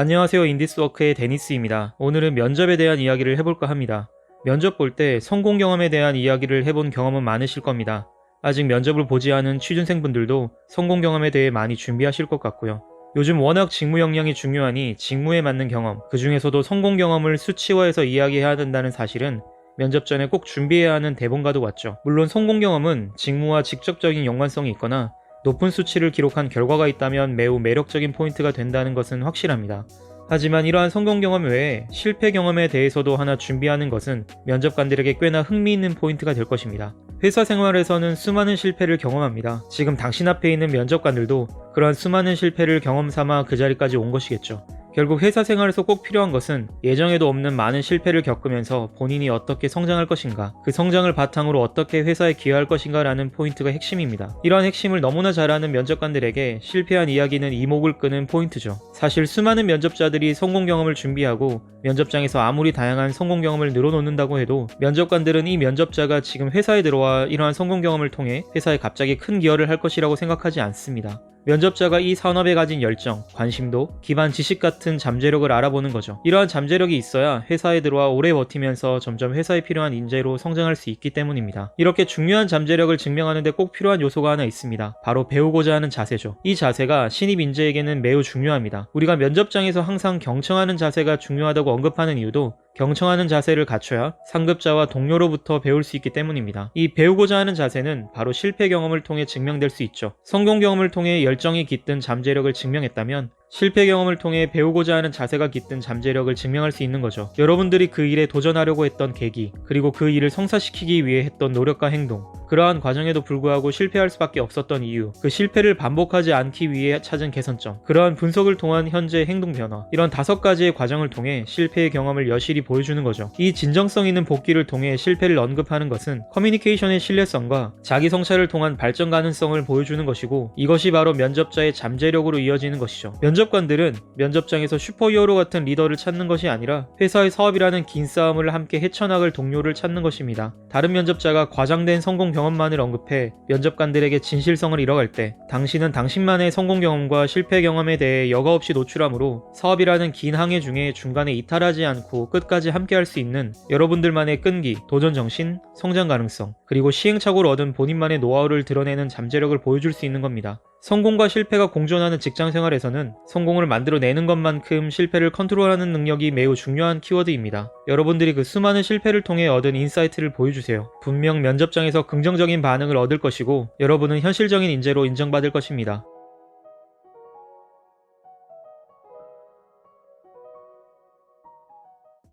안녕하세요. 인디스워크의 데니스입니다. 오늘은 면접에 대한 이야기를 해볼까 합니다. 면접 볼 때 성공 경험에 대한 이야기를 해본 경험은 많으실 겁니다. 아직 면접을 보지 않은 취준생분들도 성공 경험에 대해 많이 준비하실 것 같고요. 요즘 워낙 직무 역량이 중요하니 직무에 맞는 경험, 그 중에서도 성공 경험을 수치화해서 이야기해야 된다는 사실은 면접 전에 꼭 준비해야 하는 대본과도 같죠. 물론 성공 경험은 직무와 직접적인 연관성이 있거나 높은 수치를 기록한 결과가 있다면 매우 매력적인 포인트가 된다는 것은 확실합니다. 하지만 이러한 성공 경험 외에 실패 경험에 대해서도 하나 준비하는 것은 면접관들에게 꽤나 흥미있는 포인트가 될 것입니다. 회사 생활에서는 수많은 실패를 경험합니다. 지금 당신 앞에 있는 면접관들도 그러한 수많은 실패를 경험 삼아 그 자리까지 온 것이겠죠. 결국 회사 생활에서 꼭 필요한 것은 예정에도 없는 많은 실패를 겪으면서 본인이 어떻게 성장할 것인가, 그 성장을 바탕으로 어떻게 회사에 기여할 것인가라는 포인트가 핵심입니다. 이러한 핵심을 너무나 잘 아는 면접관들에게 실패한 이야기는 이목을 끄는 포인트죠. 사실 수많은 면접자들이 성공 경험을 준비하고 면접장에서 아무리 다양한 성공 경험을 늘어놓는다고 해도 면접관들은 이 면접자가 지금 회사에 들어와 이러한 성공 경험을 통해 회사에 갑자기 큰 기여를 할 것이라고 생각하지 않습니다. 면접자가 이 산업에 가진 열정, 관심도, 기반 지식 같은 잠재력을 알아보는 거죠. 이러한 잠재력이 있어야 회사에 들어와 오래 버티면서 점점 회사에 필요한 인재로 성장할 수 있기 때문입니다. 이렇게 중요한 잠재력을 증명하는데 꼭 필요한 요소가 하나 있습니다. 바로 배우고자 하는 자세죠. 이 자세가 신입 인재에게는 매우 중요합니다. 우리가 면접장에서 항상 경청하는 자세가 중요하다고 언급하는 이유도 경청하는 자세를 갖춰야 상급자와 동료로부터 배울 수 있기 때문입니다. 이 배우고자 하는 자세는 바로 실패 경험을 통해 증명될 수 있죠. 성공 경험을 통해 열정이 깃든 잠재력을 증명했다면 실패 경험을 통해 배우고자 하는 자세가 깃든 잠재력을 증명할 수 있는 거죠. 여러분들이 그 일에 도전하려고 했던 계기, 그리고 그 일을 성사시키기 위해 했던 노력과 행동, 그러한 과정에도 불구하고 실패할 수밖에 없었던 이유, 그 실패를 반복하지 않기 위해 찾은 개선점, 그러한 분석을 통한 현재 행동 변화, 이런 다섯 가지의 과정을 통해 실패의 경험을 여실히 보여주는 거죠. 이 진정성 있는 복귀를 통해 실패를 언급하는 것은 커뮤니케이션의 신뢰성과 자기 성찰을 통한 발전 가능성을 보여주는 것이고 이것이 바로 면접자의 잠재력으로 이어지는 것이죠. 면접 관들은 면접장에서 슈퍼히어로 같은 리더를 찾는 것이 아니라 회사의 사업이라는 긴 싸움을 함께 헤쳐나갈 동료를 찾는 것입니다. 다른 면접자가 과장된 성공 경험만을 언급해 면접관들에게 진실성을 잃어갈 때 당신은 당신만의 성공 경험과 실패 경험에 대해 여과 없이 노출하므로 사업이라는 긴 항해 중에 중간에 이탈하지 않고 끝까지 함께할 수 있는 여러분들만의 끈기, 도전 정신, 성장 가능성, 그리고 시행착오를 얻은 본인만의 노하우를 드러내는 잠재력을 보여줄 수 있는 겁니다. 성공과 실패가 공존하는 직장 생활에서는 성공을 만들어내는 것만큼 실패를 컨트롤하는 능력이 매우 중요한 키워드입니다. 여러분들이 그 수많은 실패를 통해 얻은 인사이트를 보여주세요. 분명 면접장에서 긍정적인 반응을 얻을 것이고 여러분은 현실적인 인재로 인정받을 것입니다.